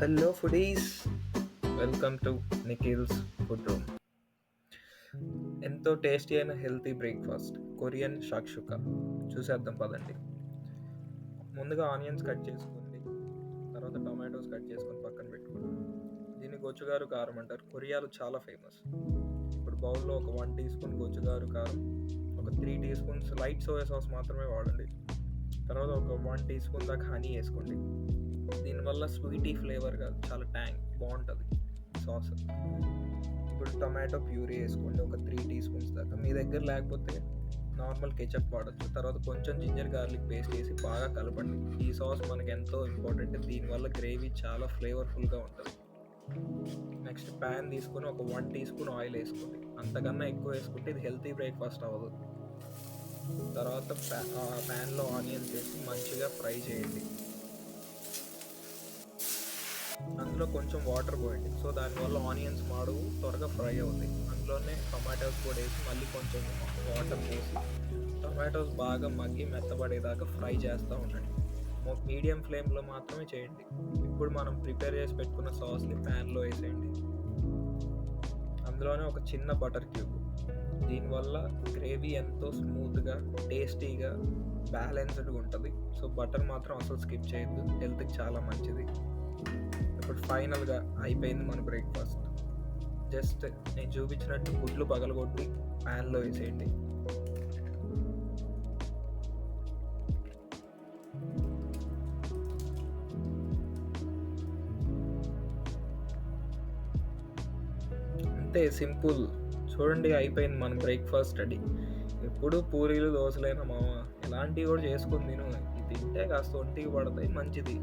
Hello foodies. Welcome to Nikhil's food room ఎంతో tasty అయిన healthy breakfast Korean shakshuka చూసేద్దాం పదండి. ముందుగా ఆనియన్స్ కట్ చేసుకుంది. తర్వాత టొమాటోస్ కట్ చేసుకొని పక్కన పెట్టుకోండి దీన్ని గొచ్చుగారు కారం అంటారు. కొరియాలో చాలా ఫేమస్. ఇప్పుడు బౌల్లో ఒక వన్ టీ స్పూన్ గొచ్చుగారు కారం ఒక three teaspoons light soya sauce మాత్రమే వాడండి. తర్వాత ఒక వన్ టీ స్పూన్ దాకా హనీ వేసుకోండి. దీనివల్ల స్వీటీ ఫ్లేవర్ కాదు చాలా ట్యాంక్ బాగుంటుంది సాస్. ఇప్పుడు టొమాటో ప్యూరీ వేసుకోండి ఒక త్రీ టీ స్పూన్స్ దాకా. మీ దగ్గర లేకపోతే నార్మల్ కెచప్ వాడచ్చు. తర్వాత కొంచెం జింజర్ గార్లిక్ పేస్ట్ వేసి బాగా కలపండి. ఈ సాస్ మనకి ఎంతో ఇంపార్టెంట్. దీనివల్ల గ్రేవీ చాలా ఫ్లేవర్ఫుల్గా ఉంటుంది. నెక్స్ట్ ప్యాన్ తీసుకొని ఒక వన్ టీ స్పూన్ ఆయిల్ వేసుకోండి. అంతకన్నా ఎక్కువ వేసుకుంటే ఇది హెల్తీ బ్రేక్ఫాస్ట్ అవ్వదు. తర్వాత ప్యాన్లో ఆనియన్స్ వేసి మంచిగా ఫ్రై చేయండి. అందులో కొంచెం వాటర్ పోయండి. సో దానివల్ల ఆనియన్స్ మాడు త్వరగా ఫ్రై అవుతాయి. అందులోనే టమాటోస్ కూడా వేసి మళ్ళీ కొంచెం వాటర్ పోసి టమాటోస్ బాగా మగ్గి మెత్తబడేదాకా ఫ్రై చేస్తూ ఉండండి. మీడియం ఫ్లేమ్లో మాత్రమే చేయండి. ఇప్పుడు మనం ప్రిపేర్ చేసి పెట్టుకున్న సాస్ని ప్యాన్లో వేసేయండి. అందులోనే ఒక చిన్న బటర్ క్యూబ్ దీనివల్ల గ్రేవీ ఎంతో స్మూత్గా టేస్టీగా బ్యాలెన్స్డ్గా ఉంటుంది. సో బటర్ మాత్రం అసలు స్కిప్ చేయొద్దు. హెల్త్కి చాలా మంచిది. ఇప్పుడు ఫైనల్గా అయిపోయింది మన బ్రేక్ఫాస్ట్. జస్ట్ నేను చూపించినట్టు గుడ్లు పగలగొట్టి ప్యాన్లో వేసేయండి. అంతే సింపుల్. చూడండి అయిపోయింది మన బ్రేక్ఫాస్ట్ రెడీ. ఎప్పుడు పూరీలు దోశలైనా మామ ఇలాంటివి కూడా చేసుకుని తిను. ఇది తింటే కాస్త ఒంటికి పడతాయి మంచిది.